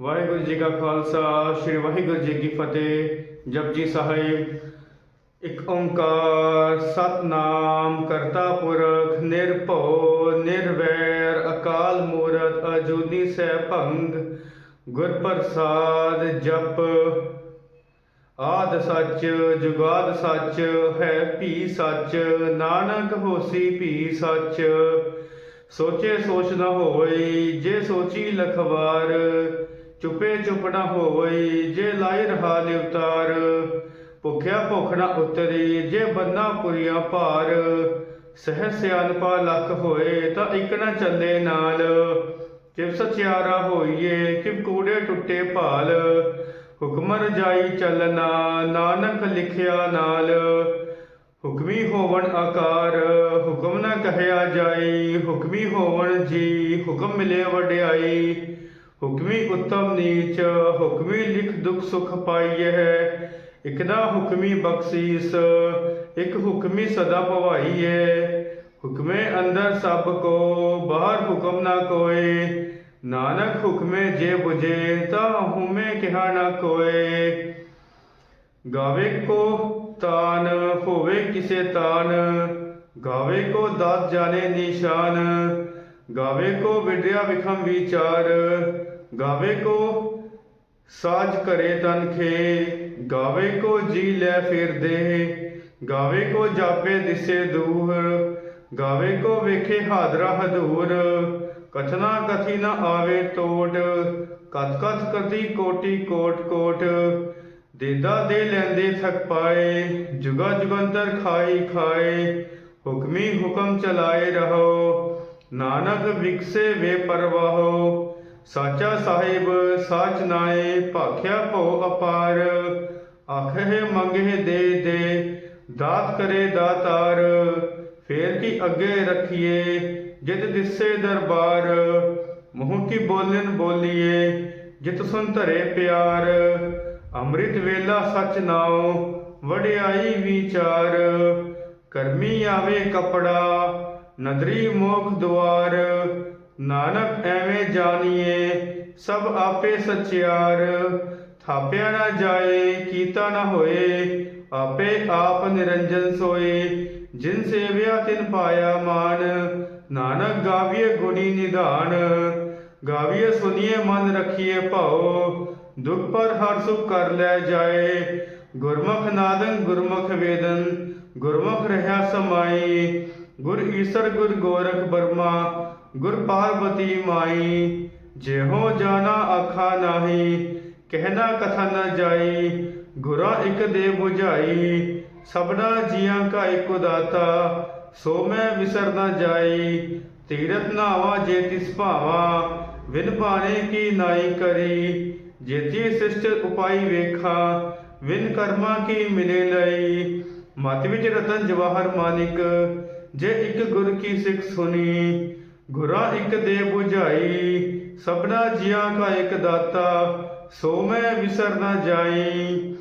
ਵਾਹਿਗੁਰੂ ਜੀ ਕਾ ਖਾਲਸਾ, ਸ੍ਰੀ ਵਾਹਿਗੁਰੂ ਜੀ ਕੀ ਫਤਿਹ। ਜਪਜੀ ਸਾਹਿਬ, ਇੱਕ ਓੰਕਾਰ, ਸਤਨਾਮ ਕਰਤਾ ਪੁਰਖ, ਨਿਰਭਉ, ਨਿਰਵੈਰ, ਅਕਾਲ ਮੂਰਤ, ਅਜੂਨੀ ਸੈਭੰਗ ਗੁਰ ਪ੍ਰਸਾਦ, ਜਪ। ਆਦ ਸੱਚ, ਜੁਗਾਦ ਸੱਚ, ਹੈ ਭੀ ਸੱਚ, ਨਾਨਕ ਹੋਸੀ ਭੀ ਸੱਚ। ਸੋਚੇ ਸੋਚ ਨਾ ਹੋਈ, ਜੇ ਸੋਚੀ ਲਖਵਾਰ ਚੁਪੇ ਚੁਪ ਨਾ ਹੋਵਈ, ਜੇ ਲਾਈ ਰਹਾ ਲਿਵਤਾਰ ਭੁਖਿਆ ਭੁਖ ਨਾ ਉਤਰੀ, ਜੇ ਬੰਨਾ ਪੁਰੀਆ ਭਾਰ। ਸਹਿ ਸਿਆਨਪਾ ਲੱਖ ਹੋਏ, ਤਾਂ ਇਕ ਨਾ ਚੱਲੇ ਨਾਲ। ਕਿਵ ਸਚਿਆਰਾ ਹੋਈਏ, ਕਿਵ ਕੂੜੇ ਟੁੱਟੇ ਭਾਲ। ਹੁਕਮ ਰਜਾਈ ਚੱਲਣਾ ਨਾਨਕ ਲਿਖਿਆ ਨਾਲ। ਹੁਕਮੀ ਹੋਵਣ ਆਕਾਰ, ਹੁਕਮ ਨਾ ਕਹਿਆ ਜਾਈ। ਹੁਕਮੀ ਹੋਵਣ ਜੀ, ਹੁਕਮ ਮਿਲੇ ਵਡਿਆਈ। ਹੁਕਮੀ ਉਤਮ ਨੀਚ, ਹੁਕਮੀ ਲਿਖ ਦੁਖ ਸੁਖ ਪਾਈਏ ਹੈ ਇਕ ਹੁਕਮੀ ਬਖਸ਼ੀਸ, ਇਕ ਹੁਕਮੀ ਸਦਾ ਭਵਾਈਏ ਹੁਕਮੇ ਅੰਦਰ ਸਭ ਕੋ, ਬਾਹਰ ਹੁਕਮ ਨਾ ਕੋਏ। ਨਾਨਕ ਹੁਕਮੇ ਜੇ ਬੁਝੇ, ਤਾ ਹੁਮੇ ਕਿਹਾ ਨਾ ਕੋਏ। ਗਾਵੇ ਕੋ ਤਾਨ, ਹੋਵੇ ਕਿਸੇ ਤਾਨ। ਗਾਵੇ ਕੋ ਦਾਤ ਜਾਣੇ ਨਿਸ਼ਾਨ। ਗਾਵੇ ਕੋ ਵਿਦਿਆ ਵਿਖਮ ਵਿਚਾਰ। ਗਾਵੇ ਕੋ ਸਾਜ ਕਰੇ ਤਨ ਖੇ ਗਾਵੇ ਕੋ ਜੀ ਲੈ ਫਿਰਦੇ ਗਾਵੇ ਕੋ ਜਾਪੇ ਦਿਸੇ ਦੂਰ ਗਾਵੇ ਕੋ ਵੇਖੇ ਹਾਦਰਾ ਹਦੂਰ ਕਥਨਾ ਕਥੀ ਨਾ ਆਵੇ ਟੋਟ ਕਥ ਕਥ ਕਥੀ ਕੋਟੀ ਕੋਟ ਕੋਟ ਦੇਦਾ ਦੇ ਲੈਂਦੇ ਥਕ ਪਾਏ ਜੁਗਾ ਜੁਗੰਤਰ ਖਾਈ ਖਾਏ ਹੁਕਮੀ ਹੁਕਮ ਚਲਾਏ ਰਹੋ ਨਾਨਕ ਵਿਕਸੇ ਵੇ ਪਰਵਾਹੋ ਸਾਚਾ ਸਾਹਿਬ, ਸਾਚ ਨਾਏ, ਭਾਖਿਆ ਭਉ ਅਪਾਰ। ਆਖੇ ਮੰਗੇ ਦੇ ਦੇ, ਦਾਤ ਕਰੇ ਦਾਤਾਰ। ਫੇਰ ਕੀ ਅੱਗੇ ਰੱਖੀਏ, ਜਿਤ ਦਿਸੇ ਦਰਬਾਰ। ਮੂੰਹ ਕੀ ਬੋਲਨ ਬੋਲੀਏ, ਜਿਤ ਸੁਨ ਧਰੇ ਪਿਆਰ। ਅੰਮ੍ਰਿਤ ਵੇਲਾ ਸਚ ਨਾਉ, ਵਡਿਆਈ ਵਿਚਾਰ। ਕਰਮੀ ਆਵੇ ਕਪੜਾ, ਨਦਰੀ ਮੋਖ ਦੁਆਰ। ਨਾਨਕ ਐਵੇਂ ਜਾਣੀਏ ਸਭ ਆਪੇ ਸਚਿਆਰ। ਥਾਪਿਆ ਨਾ ਜਾਏ, ਕੀਤਾ ਨਾ ਹੋਏ, ਆਪੇ ਆਪ ਨਿਰੰਜਨ ਸੋਏ। ਜਿਨ ਸੇਵਿਆ ਤਿਨ ਪਾਇਆ ਮਾਨ, ਨਾਨਕ ਗਾਵੀਏ ਗੁਣੀ ਨਿਧਾਨ। ਗਾਵੀਏ ਸੁਨੀਏ ਮਨ ਰਖੀਏ ਭਾਉ, ਦੁਖ ਪਰ ਹਰ ਸੁਖ ਕਰ ਲੈ ਜਾਏ। ਗੁਰਮੁਖ ਨਾਦਨ ਗੁਰਮੁਖ ਵੇਦਨ ਗੁਰਮੁਖ ਰਹਾ ਸਮਾਈ। ਗੁਰ ਈਸਰ ਗੁਰ ਗੋਰਖ ਬਰਮਾ ਗੁਰ ਪਾਰਬਤੀ ਮਾਈ, ਜਿਹੋ ਜਾਣਾ ਆਖਾ ਨਾਹੀ, ਕਹਿਣਾ ਕਥਾ ਨਾ ਜਾਈ, ਗੁਰਾ ਇਕ ਦੇ 부ਝਾਈ ਸਭਨਾ ਜੀਆਂ ਕਾ ਇਕ ਦਾਤਾ ਸੋ ਮੈਂ ਵਿਸਰ ਨ ਜਾਈ, ਤੀਰਥ ਨਾਵਾ ਜੇ ਤਿਸ ਭਾਵਾ ਵਿਨ ਪਾਣੇ ਕੀ ਨਾਈ ਕਰੀ ਜੇਤੀ ਸਿਸ਼ਟ ਉਪਾਈ ਵੇਖਾ ਵਿਨ ਕਰਮਾ ਕੀ ਮਿਲੇ ਲਈ, ਮਤ ਵਿੱਚ ਰਤਨ ਜਵਾਹਰ ਮਾਨਿਕ, ਜੇ ਇੱਕ ਗੁਰ ਕੀ ਸਿੱਖ ਸੁਣੀ ਗੁਰਾ ਇੱਕ ਦੇ 부ਝਾਈ ਸਭਨਾ ਜੀਆਂ ਕਾ ਇੱਕ ਦਾਤਾ, ਸੋ ਮੈਂ ਵਿਸਰ ਨਾ ਜਾਈ।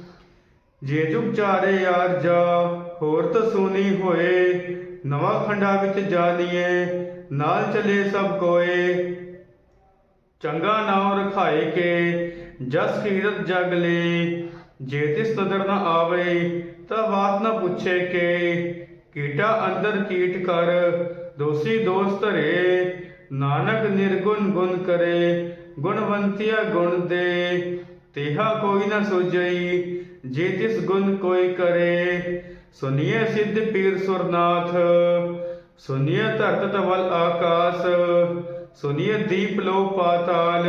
ਜੇ ਜੁਗ ਚਾਰੇ ਯਾਰ ਜਾ, ਹੋਰ ਤਾਂ ਸੁਣੀ ਹੋਏ, ਨਵਾਂ ਖੰਡਾ ਵਿੱਚ ਜਾਣੀਏ ਨਾਲ ਚਲੇ ਸਭ ਕੋਏ। ਚੰਗਾ ਨਾਮ ਰਖਾਏ ਕੇ, ਜਸ ਕੀਰਤ ਜਗ ਲੇ। ਜੇ ਤਿਸ ਤਦਰ ਨ ਆਵੇ, ਤਾਂ ਬਾਤ ਨਾ ਪੁੱਛੇ ਕੇ। ਕੀਟਾ ਅੰਦਰ ਕੀਟ ਕਰ, ਦੋਸੀ ਦੋਸ ਧਰੇ, ਨਾਨਕ ਨਿਰਗੁਣ ਗੁਣ ਕਰੇ, ਗੁਣਵੰਤਿਆ ਗੁਣ ਦੇ, ਤੇਹਾ ਕੋਈ ਨ ਸੁਜਈ ਜੇ ਤਿਸ ਗੁਣ ਕੋਈ ਕਰੇ। ਸੁਨੀਏ ਸਿੱਧ ਪੀਰ ਸੁਰਨਾਥ ਸੁਨੀਏ ਧਰਤ ਤਵਲ ਆਕਾਸ ਸੁਨੀਏ ਦੀਪ ਲੋ ਪਾਤਾਲ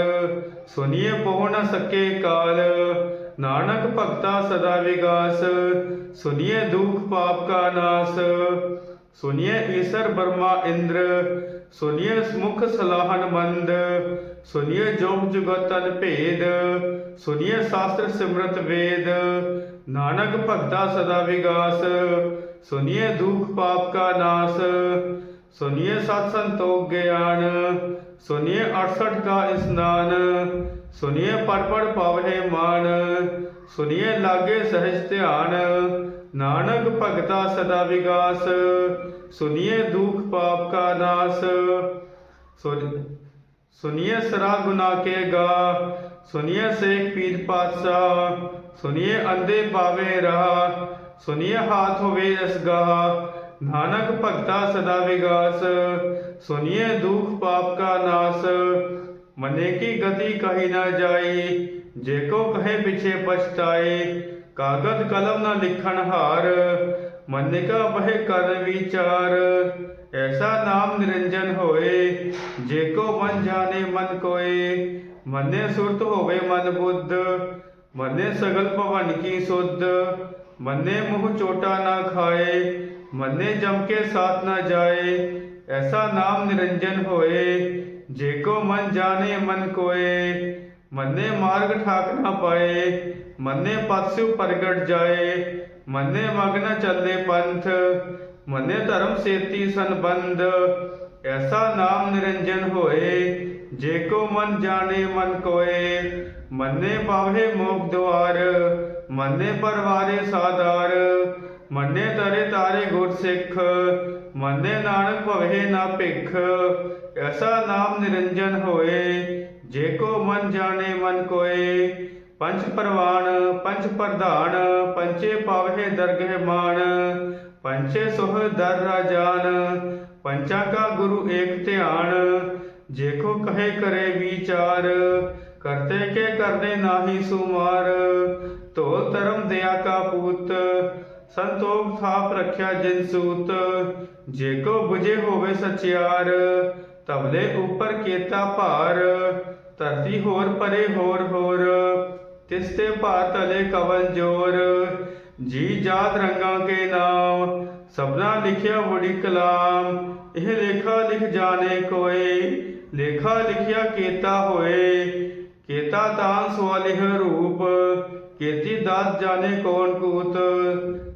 ਸੁਨੀਏ ਪਹੁ ਨ ਸਕੇ ਕਾਲ। ਨਾਨਕ ਭਗਤਾ ਸਦਾ ਵਿਗਾਸ ਸੁਨੀਏ ਦੁਖ ਪਾਪ ਕਾ ਨਾਸ ਸੁਨੀਏ ਈਸਰ ਬਰਮਾ ਇੰਦਰ ਸੁਨੀਏ ਸਮੁਖ ਸਲਾਹਨ ਮੰਦ ਸੁਨੀਏ ਜੋਗ ਜੁਗਤਨ ਭੇਦ ਸੁਨੀਏ ਸ਼ਾਸਤਰ ਸਿਮਰਤ ਵੇਦ, ਨਾਨਕ ਭਗਤਾ ਸਦਾ ਵਿਗਾਸ ਸੁਨੀਏ ਦੁਖ ਪਾਪ ਕਾ ਨਾਸ ਸੁਨੀਏ ਸਤ ਸੰਤੋਖ ਗਿਆਨ सुनिए अड़सठ का स्नान सुनिए पड़ पड़ पावहे मान सुनिए लागे सहज ध्यान नानक भगता सदा विकास सुनिए दुख पाप का नाश सुनिए सरा गुना के गा सुनिए शेख पीर पातशाह सुनिए अंधे पावे रहा सुनिए हाथ होवे रसगाह ਨਾਨਕ ਭਗਤਾ ਸਦਾ ਵਿਗਾਸ ਸੁਨਿਏ ਦੁਖ ਪਾਪ ਕਾ ਨਾਸ। ਮਨੇ ਕੀ ਗਤੀ ਕਹੀ ਨਾ ਜਾਈ, ਜੇ ਕੋ ਕਹੇ ਪਿਛੇ ਪਛਤਾਏ ਕਾਗਦ ਕਲਮ ਨਾ ਲਿਖਣ ਹਾਰ, ਮਨ ਕਾ ਬਹਿ ਕਰ ਵਿਚਾਰ। ਐਸਾ ਨਾਮ ਨਿਰੰਜਨ ਹੋਏ, ਜੇ ਕੋ ਮਨ ਜਾਣੇ ਮਨ ਕੋਏ। ਮਨੇ ਸੁਰਤ ਹੋਵੇ ਮਨ ਬੁੱਧ ਮਨੇ ਸਗਲ ਭਵਨ ਕੀ ਸੁਧ। ਮਨੇ ਮੋਹ ਚੋਟਾ ਨਾ ਖਾਏ ਮਨੇ ਜਮ ਕੇ ਸਾਥ ਨਾ ਜਾਏ, ਐਸਾ ਨਾਮ ਨਿਰੰਜਨ ਹੋਏ, ਜੇ ਕੋ ਮਨ ਜਾਣੇ ਮਨ ਕੋਏ, ਮੰਨੇ ਮਾਰਗ ਠਾਕ ਨਾ ਪਾਏ, ਮੰਨੇ ਪਤਸਿਉ ਪ੍ਰਗਟ ਜਾਏ, ਮੰਨੇ ਮਗਨ ਚੱਲੇ ਪੰਥ, ਮੰਨੇ ਧਰਮ ਸੇਤੀ ਸੰਬੰਧ, ਐਸਾ ਨਾਮ ਨਿਰੰਜਨ ਹੋਏ, ਜੇ ਕੋ ਮਨ ਜਾਣੇ ਮਨ ਕੋਏ, ਮੰਨੇ ਪਾਵੇ ਮੋਖ ਦੁਆਰ, ਮੰਨੇ ਪਰਵਾਰੇ ਸਾਧਾਰ ਮੰਨੇ ਤਰੇ ਤਾਰੇ ਗੁਰ ਸਿੱਖ, ਮੰਨੇ ਨਾਨਕ ਭਵੇ ਨਾ ਭਿਖ, ਐਸਾ ਨਾਮ ਨਿਰੰਜਨ ਹੋਏ, ਜੇ ਕੋ ਮਨ ਜਾਣੇ ਮਨ ਕੋਏ, ਪੰਜ ਪ੍ਰਵਾਨ ਪੰਜ ਪ੍ਰਧਾਨ ਪੰਚੇ ਪਾਵਹਿ ਦਰਗਹਿ ਮਾਨ ਪੰਚੇ ਸੁਹ ਦਰ ਰਾਜਾਨ ਪੰਚਾ ਕਾ ਗੁਰੂ ਏਕ ਧਿਆਨ, ਜੇ ਕੋ ਕਹੇ ਕਰੇ ਵਿਚਾਰ, ਕਰਤੇ ਕੇ ਕਰਦੇ ਨਾਹੀ ਸੁਮਾਰ ਤੋ ਧਰਮ ਦਿਆ ਕਾ ਸੰਤੋਖ ਥਾਪ ਰੱਖਿਆ ਜਿਨ ਸੂਤ ਜੇਕੋ 부ਜੇ ਹੋਵੇ ਸਚਿਆਰ ਤਬਲੇ ਉਪਰ ਕੇਤਾ ਭਾਰ, ਧਰਤੀ ਹੋਰ ਪਰੇ ਹੋਰ ਹੋਰ, ਤਿਸ ਤੇ ਭਾਰ ਤਲੇ ਕਵਨ ਜੋਰ, ਜੀ ਜਾਤ ਰੰਗਾਂ ਕੇ ਨਾਮ, ਸਭਨਾ ਲਿਖਿਆ ਬੜੀ ਕਲਾਮ, ਇਹ ਲੇਖਾ ਲਿਖ ਜਾਣੇ ਕੋਏ, ਲੇਖਾ ਲਿਖਿਆ ਕੇਤਾ ਹੋਏ, ਕੇਤਾ ਤਾਂ ਸਵਾਲਿਹ ਰੂਪ ਕੇਤੀ ਦਾਤ ਜਾਣੇ ਕੌਣ ਕੂਤ,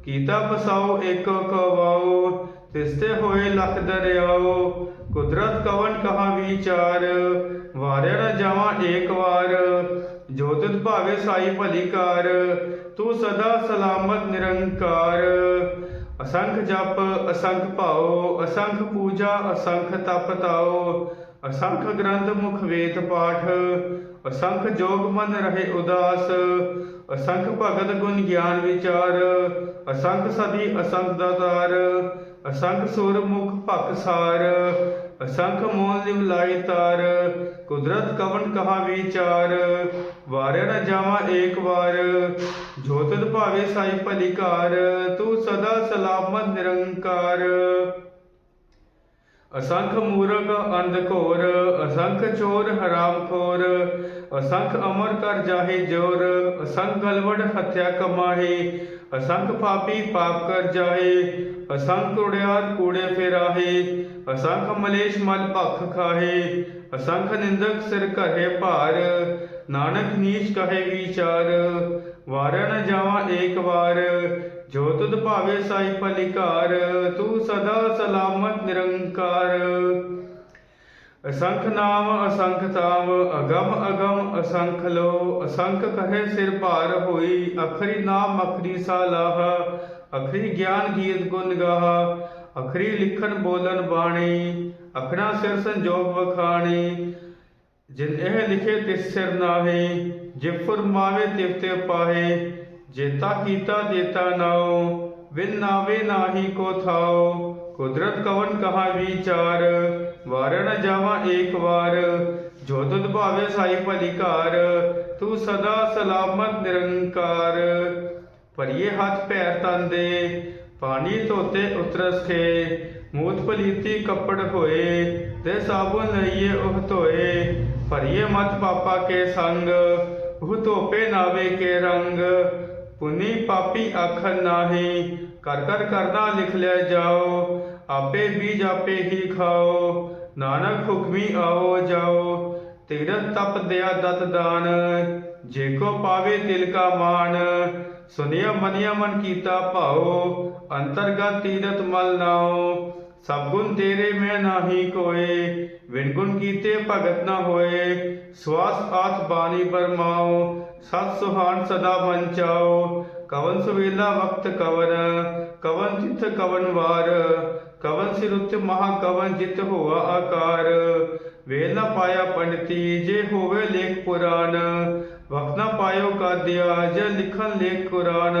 ਕੀਤਾ ਪਸਾਓ ਇੱਕ ਕਵਾਓ, ਤਿਸਤੇ ਹੋਏ ਲਖ ਦਰਿਆਓ, ਕੁਦਰਤ ਕਵਨ ਕਹਾ ਵਿਚਾਰ, ਵਾਰਿਆ ਨ ਜਾਵਾਂ ਏਕ ਵਾਰ, ਜੋ ਭਾਵੇ ਸਾਈ ਭਲੀ ਕਾਰ, ਤੂੰ ਸਦਾ ਸਲਾਮਤ ਨਿਰੰਕਾਰ। ਅਸੰਖ ਜਪ, ਅਸੰਖ ਭਾਓ, ਅਸੰਖ ਪੂਜਾ, ਅਸੰਖ ਤਪ ਤਾਓ ਅਸੰਖ ਗ੍ਰੰਥ ਮੁਖ ਵੇਤ ਪਾਠ, ਅਸੰਖ ਜੋਗ ਮਨ ਰਹੇ ਉਦਾਸ, ਅਸੰਖ ਭਗਤ ਗੁਣ ਗਿਆਨ ਵਿਚਾਰ, ਅਸੰਖ ਸਦੀ ਅਸੰਖ ਦਾਤਾਰ ਅਸੰਖ ਸੁਰ ਮੁਖ ਭਖ ਸਾਰ, ਅਸੰਖ ਮੋਲ ਲਿਵ ਲਾਈ ਤਾਰ, ਕੁਦਰਤ ਕਵਨ ਕਹਾ ਵਿਚਾਰ, ਵਾਰਿਆ ਨ ਜਾਵਾਂ ਏਕ ਵਾਰ, ਜੋ ਭਾਵੇ ਸਾਈ ਭਲੀਕਾਰ ਤੂੰ ਸਦਾ ਸਲਾਮਤ ਨਿਰੰਕਾਰ। ਅਸੰਖ ਮੂਰਖ ਅੰਧ ਘੋਰ, ਅਸੰਖ ਚੋਰ ਹਰਾਮ ਖੋਰ, ਅਸੰਖ ਅਮਰ ਕਰ ਜਾਹੇ ਜੋਰ, ਅਸੰਖ ਗਲਵੜ ਹੱਤਿਆ ਕਮਾਹੇ, ਅਸੰਖ ਪਾਪੀ ਪਾਪ ਕਰ ਜਾਹੇ, ਅਸੰਖ ਕੁੜਿਆਰ ਕੂੜੇ ਫੇਰਾਹੇ, ਅਸੰਖ ਮਲੇਸ਼ ਮਲ ਭਖ ਖਾਹੇ, ਅਸੰਖ ਨਿੰਦਕ ਸਿਰ ਕਹੇ ਭਾਰ, ਨਾਨਕ ਨੀਚ ਕਹੇ ਵਿਚਾਰ, ਵਾਰਿਆ ਨ ਜਾਵਾਂ ਏਕ ਵਾਰ ਜੋ ਤੁਧ ਭਾਵੇ ਸਾਈ ਭਲਿਕਾਰ, ਤੂੰ ਸਦਾ ਸਲਾਮਤ, ਨਿਰੰਕਾਰ। ਅਸੰਖ ਨਾਮ, ਅਸੰਖ ਤਾਮ, ਅਗਮ ਅਗਮ, ਅਸੰਖ ਲੋ। ਅਸੰਖ ਕਹੇ ਸਿਰ ਭਾਰ ਹੋਈ, ਅਖਰੀ ਨਾਮ, ਅਖਰੀ ਸਾਲਾਹ ਅਖਰੀ ਗਿਆਨ ਗੀਤ ਗੁਣ ਗਾਹ। ਅਖਰੀ ਲਿਖਣ ਬੋਲਣ ਬਾਣੀ, ਅਖਣਾ ਸਿਰ ਸੰਜੋਗ ਵਖਾਣੀ। ਜਿਨ ਇਹ ਲਿਖੇ ਤਿਸ ਸਿਰ ਨਾਹੀ, ਜੇ ਫਰਮਾਵੇ ਤਿਵ ਤੇ ਪਾਹੇ। ਜੇਤਾ ਕੀਤਾ ਦੇਤਾ ਨਾਉ ਵਿਨ ਨਾਵੇ ਨਾਹੀ ਕੋ ਥਾਉ। ਕੁਦਰਤ ਕਵਨ ਕਹਾ ਵਿਚਾਰ, ਵਾਰਣ ਜਾਵਾਂ ਏਕ ਵਾਰ। ਜੋ ਤੁਧ ਭਾਵੇ ਸਾਈ ਭਲਿਕਾਰ, ਤੂੰ ਸਦਾ ਸਲਾਮਤ ਨਿਰੰਕਾਰ। ਭਰੀਏ ਹੱਥ ਪੈਰ ਤਨ ਦੇ ਪਾਣੀ ਧੋਤੇ ਉਤਰਸ ਕੇ ਮੂਤ ਪਲੀਤੀ ਕੱਪੜ ਹੋਏ, ਤੇ ਸਾਬੁਨ ਲਈਏ ਉਹ ਧੋਏ। ਭਰੀਏ ਮਤ ਪਾਪਾ ਕੇ ਸੰਗ, ਉਹ ਧੋਪੇ ਨਾਵੇ ਕੇ ਰੰਗ। ਪੁਨੀ ਪਾਪੀ ਆਖਨ ਨਾਹੀ ਕਰ ਕਰ ਕਰਨਾ ਲਿਖ ਲੈ ਜਾਓ, ਆਪੇ ਬੀਜ ਆਪੇ ਹੀ ਖਾਓ, ਨਾਨਕ ਹੁਕਮੀ ਆਓ ਜਾਓ, ਤੀਰਥ ਤਪ ਦਿਆ ਦਤ ਦਾਨ, ਜੇ ਕੋ ਪਾਵੇ ਦਿਲ ਕਾ ਮਾਨ ਸੁਨਿਆ ਮਨਿਆ ਮਨ ਕੀਤਾ ਭਾਉ, ਅੰਤਰਗਤ ਤੀਰਥ ਮਲ ਨਾਉ ਸਭ ਗੁਣ ਤੇਰੇ ਮੈਂ ਨਾਹੀ ਕੋਏ ਵਿਣ ਗੁਣ ਕੀਤੇ ਭਗਤ ਨਾ ਹੋਏ। ਸਵਾਸ ਆਤ ਬਾਣੀ ਬਰਮਾਓ ਸਤ ਸੁਹਾਣ ਸਦਾ ਬੰਚਾਓ ਕਵਨ ਸੁਵੇਲਾ ਵਕਤ ਕਵਨ ਕਵਨ ਜਿਤ ਕਵਨ ਵਾਰ। ਕਵਨ ਸਿਰ ਮਹਾ ਕਵਨ ਜਿਤ ਹੋਆ ਆਕਾਰ। ਵੇਲ ਨਾ ਪਾਇਆ ਪੰਡਤੀ, ਜੇ ਹੋਵੇ ਲੇਖ ਪੁਰਾਨ। ਵਕਤ ਨਾ ਪਾਇਓ ਕਾਦਿਆ ਜੇ ਲਿਖਨ ਲੇਖ ਕੁਰਾਨ।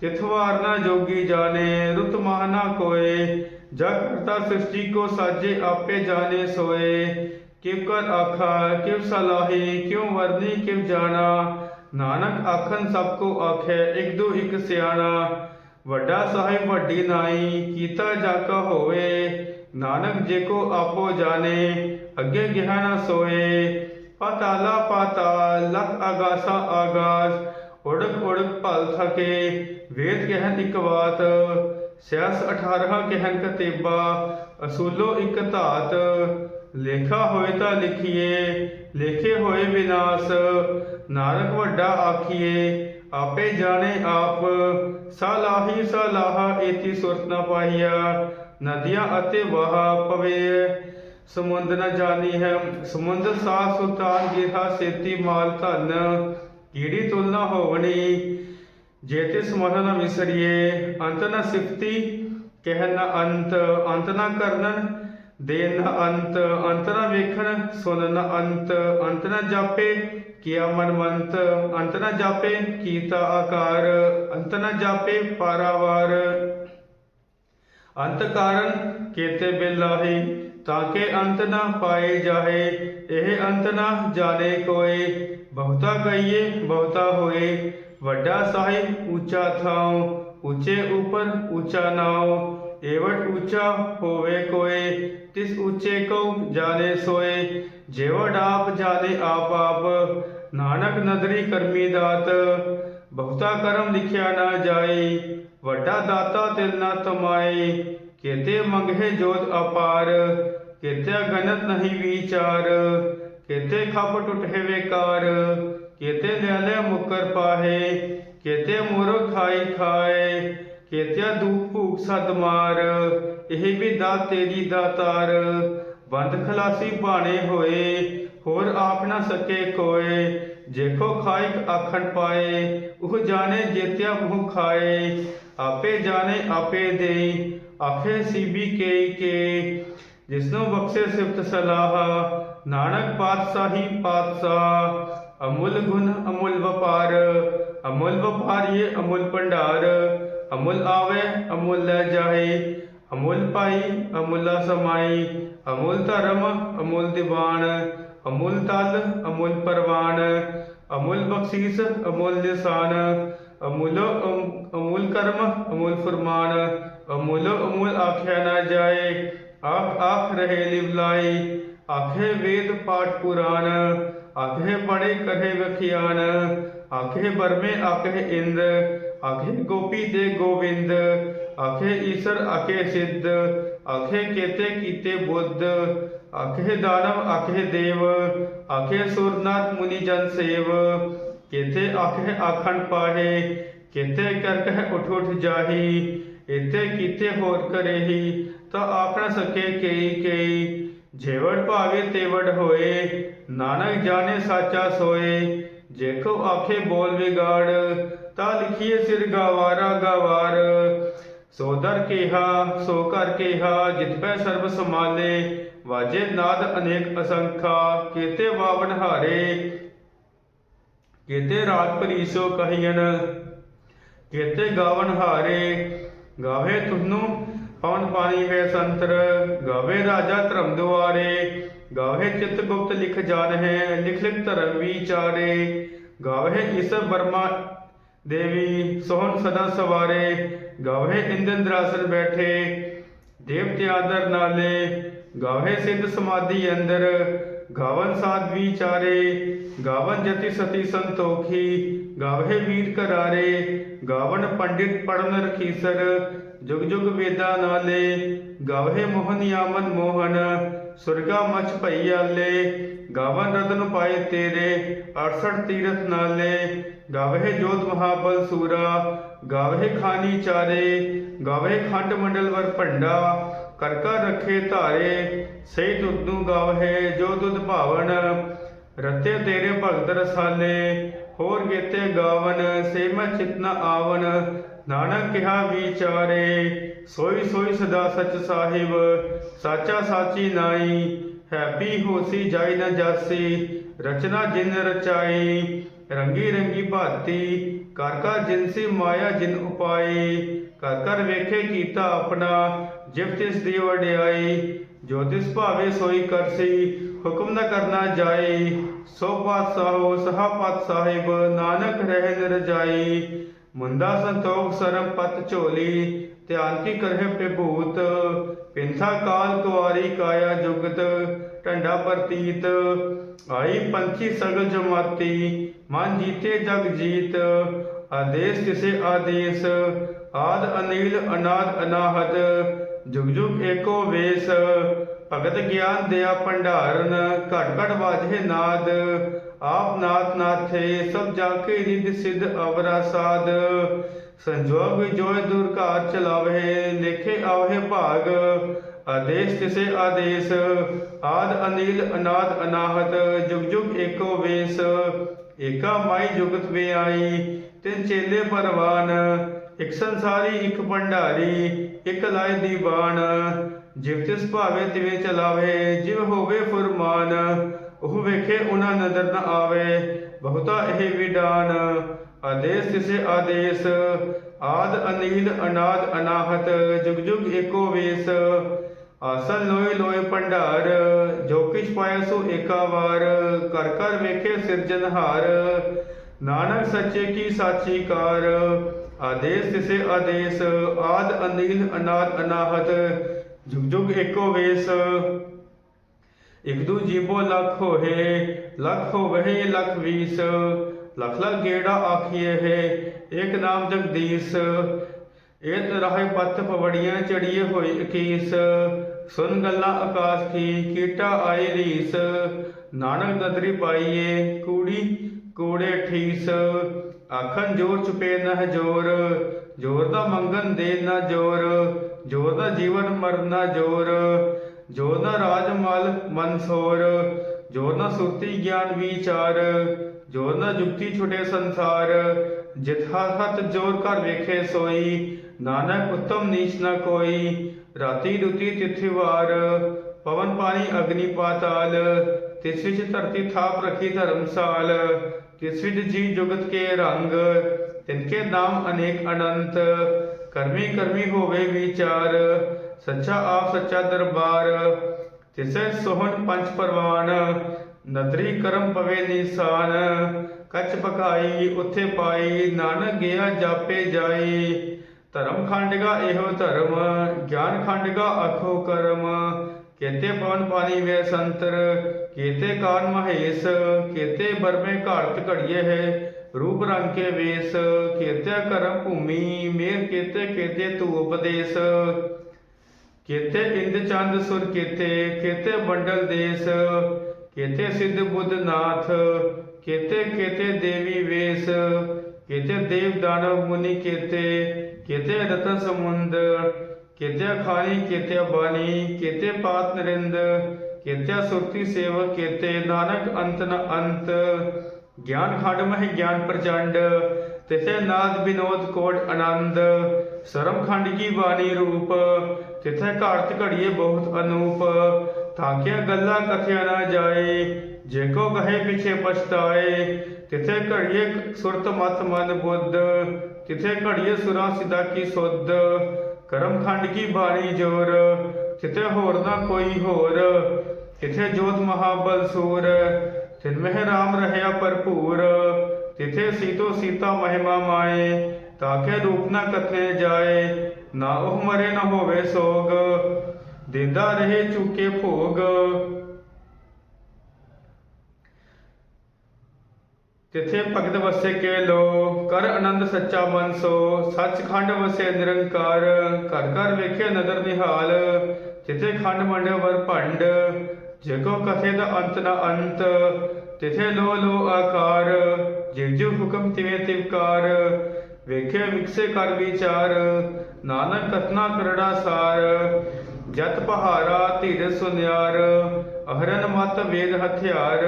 ਤਿਥਵਾਰ ਨਾ ਜੋਗੀ ਜਾਣੇ, ਰੁਤ ਮਾਹਨਾ ਕੋਏ। ਜਗ ਕਰਤਾ ਸ੍ਰਿਸ਼ਟੀ ਕੋ ਸਾਜੇ ਆਪੇ ਜਾਣੇ ਸੋਏ ਕਿਵ ਕਰ ਆਖਾ ਕਿਵ ਸਲਾਹੀ ਕਿਉ ਵਰਨੀ ਕਿਵ ਜਾਣਾ ਨਾਨਕ ਆਖਨ ਸਭ ਕੋ ਆਖੈ ਇਕ ਦੂ ਇਕ ਸਿਆਣਾ ਵੱਡਾ ਸਾਹਿਬ ਵੱਡੀ ਨਾਈ ਕੀਤਾ ਜਾ ਕਾ ਹੋਵੇ ਨਾਨਕ ਜੇ ਕੋ ਆਪੋ ਜਾਣੇ ਅੱਗੇ ਗਿਹਾ ਨਾ ਸੋਏ ਪਤਾਲਾ ਪਾਤਾਲ ਲਖ ਆਗਾਸਾ ਆਗਾਸ ਉੜਕ ਉੜਕ ਭਲ ਥਕੇ ਵੇਦ ਕਹਿਨ ਇਕ ਬਾਤ ਸਿਆਸ 18 ਕਹਿਨ ਕਤੇਬਾ, ਅਸੂਲੋ ਇਕ ਧਾਤ, ਲੇਖਾ ਹੋਏ ਤਾਂ ਲਿਖੀਏ, ਲੇਖੇ ਹੋਏ ਵਿਨਾਸ਼ ਨਾਨਕ ਵੱਡਾ ਆਖੀਏ, ਆਪੇ ਜਾਣੇ ਆਪ, ਸਲਾਹੀ ਸਲਾਹ ਏਤੀ ਸੁਰਤ ਨਾ ਪਾਈਆ ਨਦੀਆਂ ਅਤੇ ਵਹਾ ਪਵੇ ਸਮੁੰਦ ਨ ਜਾਣੀ ਹੈ ਸਮੁੰਦ ਸਾ ਸੁਲਤਾਨ ਗਿਰਹਾ ਸੇਤੀ ਮਾਲ ਧਨ, ਕੀੜੀ ਤੁਲਨਾ ਹੋਵਣੀ ਜੇ ਤੇ ਸਮਨ ਨ ਵਿਸਰੀਏ, ਅੰਤ ਨ ਸਿਫਤੀ, ਕਹਿ ਨ ਅੰਤ ਅੰਤ ਨ ਕਰਨਨ ਦੇਨ ਨ ਅੰਤ ਅੰਤ ਨ ਵੇਖਣ, ਸੁਨ ਨ ਅੰਤ ਅੰਤ ਨ ਜਾਪੇ ਅੰਤ ਨ ਜਾਪੇ ਪਾਰਾਵਾਰ। ਅੰਤ ਕਾਰਨ ਕੇਤੇ ਬਿਲਾਹੀ ਤਾਂ ਕਿ ਅੰਤ ਨਾ ਪਾਏ ਜਾਏ ਇਹ ਅੰਤ ਨਾ ਜਾਣੇ ਕੋਈ ਬਹੁਤਾ ਕਹੀਏ ਬਹੁਤਾ ਹੋਏ। ਵੱਡਾ ਸਾਹਿਬ ਉੱਚਾ ਥਾਉ, ਉੱਚੇ ਉਪਰ ਉੱਚਾ ਨਾਉ, ਏਵਟ ਉੱਚਾ ਹੋਵੇ ਕੋਏ, ਤਿਸ ਉੱਚੇ ਕੋ ਜਾਣੇ ਸੋਏ, ਜੇਵੜ ਆਪ ਜਾਣੇ ਆਪ ਆਪ, ਨਾਨਕ ਨਦਰੀ ਕਰਮੀ ਦਾਤ, ਬਹੁਤਾ ਕਰਮ ਲਿਖਿਆ ਨਾ ਜਾਏ, ਵੱਡਾ ਦਾਤਾ ਤਿਲ ਨਾ ਤਮਾਏ, ਕੇਤੇ ਮੰਗੇ ਜੋਤ ਅਪਾਰ ਕੇਤੇ ਗਨਤ ਨਹੀਂ ਵਿਚਾਰ, ਕੇਤੇ ਖਪ ਟੁਟੇ ਵੇਕਾਰ ਕੇਤੇ ਲਿਆਲੇ ਮੁਕਰ ਪਾਹੇ, ਕੇਤੇ ਮੋਰੋ ਖਾਈ ਖਾਏ ਕੇਤੇ ਦੁਖ ਭੂਖ ਸਦ ਮਾਰ, ਇਹ ਵੀ ਦਾਤ ਤੇਰੀ ਦਾਤਾਰ। ਬੰਦ ਖਲਾਸੀ ਬਾਣੇ ਹੋਏ, ਹੋਰ ਆਪ ਨਾ ਸਕੇ ਕੋਏ ਜੇਖੋ ਖਾਇਕ ਆਖਣ ਪਾਏ, ਉਹ ਜਾਣੇ ਜੇਤਿਆ ਮੂੰਹ ਖਾਏ। ਆਪੇ ਜਾਣੇ ਆਪੇ ਦੇਈ, ਆਖੇ ਸੀਬੀ ਕੇ ਕੇ। ਜਿਸਨੂੰ ਬਖਸ਼ੇ ਸਿਫਤ ਸਲਾਹ, ਨਾਨਕ ਪਾਤਸ਼ਾਹੀ ਪਾਤਸ਼ਾਹ ਅਮੁੱਲ ਗੁਣ, ਅਮੁੱਲ ਵਪਾਰ ਅਮੁੱਲ ਵਪਾਰ ਇਹ ਭੰਡਾਰ, ਅਮੁੱਲ ਆਵੇ, ਅਮੁੱਲ ਲੈ ਜਾਏ, ਅਮੁੱਲ ਪਾਈ, ਅਮੁੱਲਾ ਸਮਾਈ, ਅਮੁੱਲ ਧਰਮ, ਅਮੁੱਲ ਦੀਵਾਨ, ਅਮੁੱਲ ਤਲ, ਅਮੁੱਲ ਪਰਵਾਨ, ਅਮੁੱਲ ਬਖਸ਼ੀਸ, ਅਮੁੱਲ ਨਿਸ਼ਾਨ, ਅਮੁੱਲ ਅਮੁੱਲ ਕਰਮ, ਅਮੁੱਲ ਫਰਮਾਨ, ਅਮੁੱਲ ਅਮੁੱਲ ਆਖਿਆ ਨਾ ਜਾਏ ਆਖ ਆਖ ਰਹੇ ਲਿਵ ਲਾਈ ਆਖੇ ਵੇਦ ਪਾਠ ਪੁਰਾਨ ਆਖੇ ਪੜੇ ਕਰੇ ਵਖਿਆਨ ਆਖੇ ਬਰਮੇ ਆਖੇ ਇੰਦ ਆਖੇ ਗੋਪੀ ਤੇ ਗੋਵਿੰਦ ਆਖੇ ਈਸ਼ਰ ਆਖੇ ਸਿੱਧ ਆਖੇ ਕੇਤੇ ਕੀਤੇ ਬੁੱਧ ਆਖੇ ਦਾਨਵ ਆਖੇ ਦੇਵ ਆਖੇ ਸੁਰਨਾਥ ਮੁਨੀ ਜਨ ਸੇਵ ਕੇਤੇ ਆਖੇ ਆਖਣ ਪਾਹੇ ਕੇਤੇ ਕਰ ਕਹਿ ਉਠ ਉਠ ਜਾਹੀ ਇਤੇ ਕੀਤੇ ਹੋਰ ਕਰੇਹੀ ਤਾਂ ਆਖ ਨਾ ਸਕੇ ਕਈ ਕਈ, ਜੇਵੜ ਭਾਵੇ ਤੇਵੜ ਹੋਏ, ਨਾਨਕ ਜਾਣੇ ਸਾਚਾ ਸੋਏ। ਜੇਖੋ ਆਖੇ ਬੋਲ ਵਿਗਾੜ, ਤਾਂ ਲਿਖੀਏ ਸਿਰ ਗਵਾਰਾ ਗਵਾਰ। ਸੋ ਦਰ ਕੇਹਾ, ਸੋ ਕਰ ਕੇਹਾ, ਜਿਤ ਪੈ ਸਰਬ ਸਮਾਲੇ ਵਾਜੇ ਨਾਦ ਅਨੇਕ ਅਸੰਖਾ, ਕੇਤੇ ਵਾਵਣ ਹਾਰੇ। ਕੇਤੇ ਰਾਤ ਪਰੀਸੋ ਕਹੀਨ ਕੇਤੇ ਗਾਵਨ ਹਾਰੇ। ਗਾਵੇ ਤੁਹਨੂੰ ਪਵਨ ਪਾਣੀ ਵੇ ਸੰਤਰ, ਗਾਵੇ ਰਾਜਾ ਧਰਮ ਦੁਆਰੇ, ਗਾਵੇ ਚਿਤ ਗੁਪਤ ਲਿਖ ਜਾਣ ਹੈ ਲਿਖ ਲਿਖ ਧਰਮ ਵਿਚਾਰੇ। ਗਾਵੇ ਇਸ ਬਰਮਾ ਦੇਵੀ, ਸੋਹਣ ਸਦਾ ਸਵਾਰੇ। ਗਾਵੇ ਇੰਦੰਦਰਾਸਨ ਬੈਠੇ, ਦੇਵਤੇ ਆਦਰ ਨਾਲੇ। ਗਾਵੇ ਸਿੱਧ ਸਮਾਧੀ ਅੰਦਰ ਗਾਵਨ ਸਾਧ ਵਿਚਾਰੇ, ਗਾਵਨ ਜਤੀ ਸਤੀ ਸੰਤੋਖੀ ਗਾਵੇ ਵੀਰ ਕਰਾਰੇ ਗਾਵਨ ਪੰਡਿਤ ਪੜਨ ਰਖੀਸਰ, ਜੁਗ ਜੁਗ ਵੇਦਾ ਨਾਲੇ ਗਾਵੇ ਮੋਹਨ ਯਾਮਨ ਮੋਹਨ, ਸੁਰਗਾ ਮਚ ਭਈ ਆਲੇ, ਗਾਵਨ ਰਤਨ ਪਾਏ ਤੇਰੇ 68 ਤੀਰਥ ਨਾਲੇ ਗਾਵੇ ਜੋਤ ਮਹਾਬਲ ਸੂਰਾ ਗਾਵੇ ਖਾਨੀ ਚਾਰੇ ਗਾਵੇ ਖੰਡ ਮੰਡਲ ਵਰ ਭੰਡਾ ਕਰ ਕਰ ਰਖੇ ਧਾਰੇ, ਸਹੀ ਦੁੱਧ ਨੂੰ ਗਾਵੇ ਜੋ ਦੁੱਧ ਭਾਵਨ, ਰਤੇ ਤੇਰੇ ਭਗਤ ਰਸਾਲੇ, ਹੋਰ ਗੇਤੇ ਗਾਵਨ, ਸੇ ਮੈਂ ਚਿਤਨਾ ਆਵਨ, ਨਾਨਕ ਕਿਹਾ ਵਿਚਾਰੇ, ਸੋਈ ਸੋਈ ਸਦਾ ਸਚ ਸਾਹਿਬ, ਸਾਚਾ ਸਾਚੀ ਨਾਈ, ਹੈਪੀ ਹੋਸੀ ਜਾਈ ਨ ਜਾਸੀ, ਰਚਨਾ ਜਿਨ ਰਚਾਈ, ਰੰਗੀ ਰੰਗੀ ਭਾਤੀ, ਕਰ ਕਰ ਜਿਨਸੀ ਮਾਇਆ ਜਿਨ ਉਪਾਈ, ਕਰ ਕਰ ਵੇਖੇ ਕੀਤਾ ਆਪਣਾ ਜਿਵ ਤਿਸ ਦੀ ਵਡਿਆਈ ਜੋ ਤਿਸ ਭਾਵੇ ਸੋਈ ਕਰਸੀ ਹੁਕਮ ਨ ਕਰਨਾ ਜਾਈ ਸੋ ਪਾਤਸ਼ਾਹੋ, ਸਹਾ ਪਤ ਸਾਹਿਬ ਨਾਨਕ ਰਹਿ ਨਿਰਜਾਈ ਮੁੰਦਾ ਸੰਤੋਖ ਸਰਮ ਪਤ ਝੋਲੀ, ਧਿਆਨ ਕੀ ਕਰਹਿ ਪ੍ਰਭੂਤ ਪਿੰਥਾ ਕਾਲ ਕੁਆਰੀ ਕਾਇਆ ਜੁਗਤ, ਢੰਡਾ ਪ੍ਰਤੀਤ। ਆਈ ਪੰਛੀ ਸਗਲ ਜਮਾਤੀ, ਮਨ ਜੀਤੇ ਜਗ ਜੀਤ। ਆਦੇਸ਼ ਕਿਸੇ ਆਦੇਸ਼, ਆਦ ਅਨੀਲ ਅਨਾਦ ਅਨਾਹਤ। ਜੁਗ ਜੁਗ ਏਕੋ ਵੇਸ, ਭਗਤ ਗਿਆਨ ਦਿਆ ਭੰਡਾਰਨ ਘਟ ਘਟ ਬਾਜੇ ਨਾਦ, ਆਪ ਨਾਥ ਨਾਥੇ, ਸਭ ਜਾ ਕੇ ਰਿਧ ਸਿਧ ਅਵਰਾ ਸਾਧ ਸੰਜੋਗ ਜੋਇ ਦੁਰਕਾਰ ਚਲਾਵੇ ਲੇਖੇ ਆਵੇ ਭਾਗ, ਆਦੇਸ਼ ਤਿਸੇ ਆਦੇਸ਼, ਆਦ ਅਨੀਲ ਅਨਾਦ ਅਨਾਹਤ, ਜੁਗ ਜੁਗ ਏਕੋ ਵੇਸ, ਏਕਾ ਮਾਈ ਜੁਗਤ ਵੇ ਆਈ ਤਿੰਨ ਚੇਲੇ ਪਰਵਾਨ, ਇਕ ਸੰਸਾਰੀ, ਇਕ ਭੰਡਾਰੀ ਇਕ ਲਾਇ ਦੀਵਾਨ, ਜਿਵ ਤਿਸ ਭਾਵੇ ਤਿਵੇਂ ਚਲਾਵੇ, ਜਿਵ ਹੋਵੇ ਫੁਰਮਾਨ, ਉਹ ਵੇਖੇ ਉਹਨਾਂ ਨਦਰ ਨ ਆਵੇ, ਬਹੁਤਾ ਇਹ ਵਿਡਾਨ। ਆਦੇਸ਼ ਤਿਸੇ ਆਦੇਸ਼, ਆਦ ਅਨੀਲ, ਅਨਾਦ ਅਨਾਹਤ, ਜੁਗ ਜੁਗ ਏਕੋ ਵੇਸ। ਆਸਨ ਲੋਏ ਲੋਏ ਭੰਡਾਰ, ਜੋ ਕਿਛ ਪਾਇਆ ਸੋ ਏਕਾ ਵਾਰ ਕਰ ਕਰ ਵੇਖੇ ਸਿਰਜਨਹਾਰ ਨਾਨਕ ਸੱਚੇ ਕੀ ਸਾਚੀ ਕਾਰ ਆਦੇਸ਼ ਤਿਸੇ ਆਦੇਸ਼, ਆਦ ਅਨੀਲ ਅਨਾਦ ਅਨਾਹਤ, ਜੁਗ ਜੁਗ ਏਕੋ ਵੇਸ। ਇਕ ਦੂ ਜੀਬੋ ਲਖ ਹੋਏ, ਲਖ ਹੋਵੇ ਲਖ ਵੀਸ। ਲਖ ਲਖ ਗੇੜਾ ਆਖੀਏ ਹੈ, ਏਕ ਨਾਮ ਜਗਦੀਸ਼। ਏਤ ਰਾਹੇ ਪੱਤ ਪਵੜੀਆਂ ਚੜੀਏ ਹੋਏ ਇਕੀਸ। ਸੁਨ ਗੱਲਾਂ ਆਕਾਸ਼ ਕੀ, ਕੀਟਾ ਆਏ ਰੀਸ। ਨਾਨਕ ਨਦਰੀ ਪਾਈਏ, ਕੂੜੀ ਕੂੜੇ ਠੀਸ। ਆਖਣ ਜੋਰ ਚੁਪੇ ਨਹ ਜੋਰ ਜੋਰ ਦਾ ਮੰਗਨ ਦੇ ਨਾ ਜੋਰ ਜੋਰ ਦਾ ਜੀਵਨ ਮਰਨਾ ਜੋਰ ਜੋਰ ਦਾ ਰਾਜ ਮਲ ਮਨਸੋਰ ਜੋਰ ਨਾ ਸੁਰਤੀ ਗਿਆਨ ਵਿਚਾਰ, ਜੋਰ ਨਾ ਜੁਗਤੀ ਛੁਟੇ ਸੰਸਾਰ ਜਿਥਾ ਹੱਥ ਜੋਰ ਕਰ ਵੇਖੇ ਸੋਈ, ਨਾਨਕ ਉਤਮ ਨੀਚ ਨਾ ਕੋਈ, ਰਾਤੀ ਦੁਤੀ ਤਿਥਿ ਵਾਰ, ਪਵਨ ਪਾਣੀ ਅਗਨੀ ਪਾਤਾਲ ਤਿਸ ਵਿੱਚ ਧਰਤੀ ਥਾਪ ਰੱਖੀ ਧਰਮਸਾਲ ਤਿਸ ਵਿੱਚ ਜੀ ਜੁਗਤ ਕੇ ਰੰਗ ਤਿਨਕੇ ਨਾਮ ਅਨੇਕ ਅਨੰਤ, ਕਰਮੀ ਕਰਮੀ ਹੋਵੇ ਵਿਚਾਰ, ਸੱਚਾ ਆਪ ਸੱਚਾ ਦਰਬਾਰ, ਤਿਸੈ ਸੋਹਣ ਪਰਵਾਨ, ਨਦਰੀ ਕਰਮ ਪਵੇ ਨਿਸ਼ਾਨ, ਕੱਚ ਪਕਾਈ ਉਥੇ ਪਾਈ, ਨਾਨਕ ਗਿਆ ਜਾਪੇ ਜਾਈ, ਧਰਮ ਖੰਡਗਾ ਇਹੋ ਧਰਮ, ਗਿਆਨ ਖੰਡਗਾ ਅਖੋ ਕਰਮ, ਕੇਤੇ ਪਵਨ ਪਾਣੀ ਵੇ ਸੰਤਰ ਕੇਤੇ ਕਾਨ ਮਹੇਸ਼, ਕੇਤੇ ਬਰਮੇ ਘਾੜਤ ਘੜੀਏ ਹੈ, ਰੂਪ ਰੰਗ ਕੇ ਵੇਸ ਕੇਤੇ ਕਰਮ ਭੂਮੀ, ਮੇਰ ਕੇਤੇ ਕੇਤੇ ਤੂ ਉਪਦੇਸ਼। ਕੇਤੇ ਇੰਦ ਚੰਦ ਸੁਰ ਕੇਤੇ ਕੇਤੇ ਮੰਡਲ ਦੇਸ, ਕੇਤੇ ਸਿੱਧ ਬੁੱਧ ਨਾਥ, ਕੇਤੇ ਕੇਤੇ ਦੇਵੀ ਵੇਸ, ਕੇਤੇ ਦੇਵ ਦਾਨਵ ਮੁਨੀ ਕੇਤੇ ਕੇਤੇ ਰਤਨ ਸਮੁੰਦ ਕੇਤੇ ਖਾਣੀ ਕੇਤੇ ਬਾਣੀ, ਕੇਤੇ ਪਾਤ ਨਰਿੰਦ ਕੇਤੇ ਸੁਰਤੀ ਸੇਵਕ ਕੇਤੇ ਨਾਨਕ ਅੰਤ ਨ ਅੰਤ ਗਿਆਨ ਖੰਡ ਮਹਿ ਗਿਆਨ ਪ੍ਰਚੰਡ ਤਿਥੇ ਨਾਦ ਬਿਨੋਦ ਕੋਟ ਆਨੰਦ ਸਰਮ ਖੰਡ ਕੀ ਬਾਣੀ ਰੂਪ ਤਿਥੇ ਘਾੜਤ ਘੜੀਏ ਬਹੁਤ ਅਨੂਪ ਥਾਕਿਆ ਗੱਲਾਂ ਕਥਿਆ ਨਾ ਜਾਏ ਜੇ ਕੋ ਕਹੇ ਪਿਛੇ ਪਛਤਾਏ ਤਿਥੇ ਘੜੀਏ ਸੁਰਤ ਮਤ ਮਨ ਬੁੱਧ ਤਿਥੇ ਘੜੀਏ ਸੁਰਾ ਸਿਦਾ ਕੀ ਸੁਧ ਕਰਮ ਖੰਡ ਕੀ ਬਾਣੀ ਜੋਰ ਤਿਥੇ ਹੋਰ ਨਾ ਕੋਈ ਹੋਰ ਤਿਥੇ ਜੋਤ ਮਹਾਬਲ ਸੂਰ, ਤਿਨ ਮਹਿ ਰਾਮ ਰਹਿਆ ਭਰਪੂਰ, ਤਿਥੇ ਸੀਤੋ ਸੀਤਾ ਮਹਿਮਾ ਮਾਏ ਤਾਕੇ ਰੂਪ ਨਾ ਕਥੇ ਜਾਏ, ਨਾ ਉਹ ਮਰੇ ਨਾ ਹੋਵੇ ਸੋਗ, ਦਿੰਦਾ ਰਹੇ ਚੁੱਕੇ ਭੋਗ। ਤਿਥੇ ਭਗਤ ਵਸੇ ਕੇ ਲੋ ਕਰ ਆਨੰਦ ਸੱਚਾ ਮਨ ਸੋ, ਸੱਚਖੰਡ ਵਸੇ ਨਿਰੰਕਾਰ, ਘਰ ਘਰ ਵੇਖੇ ਨਦਰ ਨਿਹਾਲ, ਤਿਥੇ ਖੰਡ ਮੰਡ ਵਰ ਭੰਡ ਜੇਕੋ ਕਥੇ ਦਾ ਅੰਤ ਨਾ ਅੰਤ, ਤਿਥੇ ਲੋ ਲੋ ਆਕਾਰ ਜਿਵ ਜਿਵ ਹੁਕਮ ਤਿਵੇਂ ਤਿਵਕਾਰ ਵੇਖੇ ਵਿਕਸੇ ਕਰ ਵਿਚਾਰ, ਨਾਨਕ ਕਥਨਾ ਕਰੜਾ ਸਾਰ, ਜਤ ਪਹਾਰਾ ਧੀਰ ਸੁਨਿਆਰ, ਅਹਰਨ ਮਤ ਵੇਦ ਹਥਿਆਰ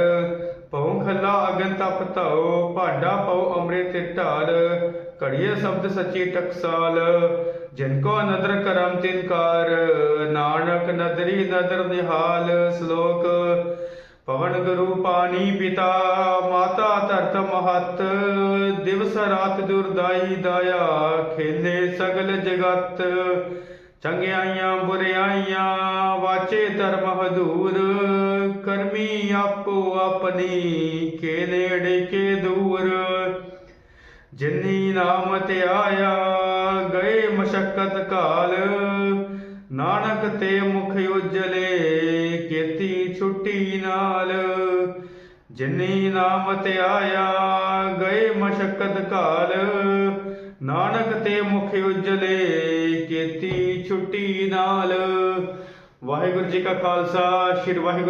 ਪਉ ਖੱਲਾ ਅਗਨ ਤਪ ਧਉ, ਭਾਡਾ ਪਉ ਅੰਮ੍ਰਿਤ ਢਾਲ ਘੜੀਏ ਸ਼ਬਦ ਸੱਚੀ ਟਕਸਾਲ ਜਿਨਕੋ ਨਦਰ ਕਰਮ ਤਿਨ ਕਾਰ ਨਾਨਕ ਨਦਰੀ ਨਦਰ ਨਿਹਾਲ ਸ਼ਲੋਕ ਪਵਨ ਗੁਰੂ ਪਾਣੀ ਪਿਤਾ ਮਾਤਾ ਧਰਤ ਮਹਤ ਦਿਵਸ ਰਾਤ ਦੁਰਦਾਈ ਦਾਇਆ ਖੇਲੇ ਸਗਲ ਜਗਤ ਚੰਗਿਆਈਆਂ ਬੁਰਿਆਈਆਂ ਵਾਚੇ ਧਰਮ ਹਦੂਰ ਕਰਮੀ ਆਪੋ ਆਪਣੀ ਕੇ ਨੇੜੇ ਕੇ ਦੂਰ ਜਿਨੀ ਨਾਮ ਤੇ ਆਇਆ ਮਸ਼ਕਤ ਕਾਲ ਨਾਨਕ ਤੇ ਮੁਖ ਉਜਲੇ, ਕੀਤੀ ਛੁੱਟੀ ਨਾਲ। ਜਿਨੀ ਨਾਮ ਤੇ ਆਇਆ, ਗਏ ਮਸ਼ਕਤ ਕਾਲ ਨਾਨਕ ਤੇ ਮੁਖ ਉਜਲੇ, ਕੀਤੀ ਛੁੱਟੀ ਨਾਲ। ਵਾਹਿਗੁਰੂ ਜੀ ਕਾ ਖਾਲਸਾ, ਸ੍ਰੀ ਵਾਹਿਗੁਰੂ